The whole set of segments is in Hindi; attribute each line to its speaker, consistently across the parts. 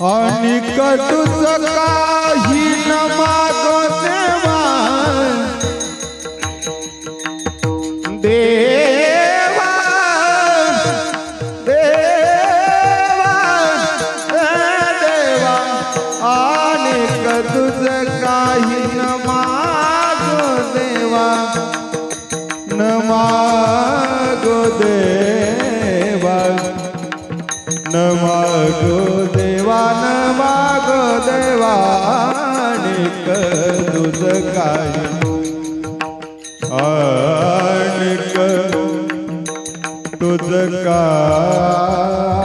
Speaker 1: निकट सका ही न मांगो देवा देवा देवा देवा, अनिकट सका ही न मांगो देवा न मांगो देवा न मांगो आणिक तुझ काय? आणिक तुझ काही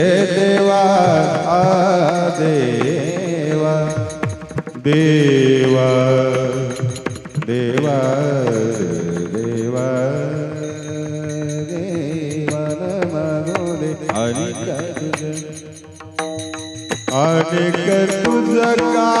Speaker 1: દેવા આ દેવા દેવા દેવા દેવા અનેક તુજકા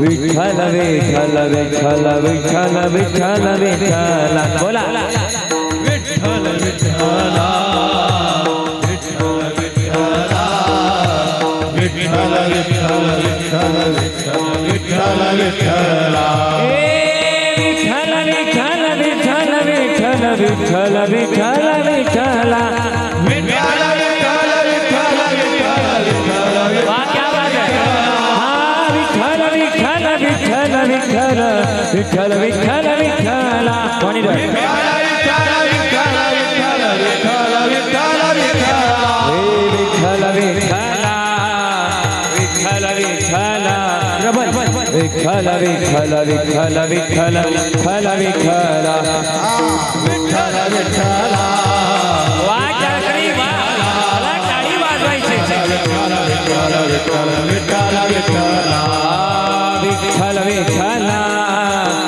Speaker 2: विठल विठल विठल विठल विठल विठल बोला
Speaker 1: विठल विठला
Speaker 2: विठल विठला विठल विठल विठल विठल विठल विठला विठल विठल विठल
Speaker 1: विठल विठल विठला विठ्ठल विठ्ठल विठ्ठला
Speaker 2: पानी डाल विठ्ठल विठ्ठल विठ्ठल विठ्ठल विठ्ठल विठ्ठल विठ्ठल विठ्ठल वाह चाकरी वाह टाळी वाजवायची
Speaker 1: विठ्ठल विठ्ठल विठ्ठल विठ्ठल विठ्ठल
Speaker 2: विठ्ठल विठ्ठल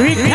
Speaker 2: Rick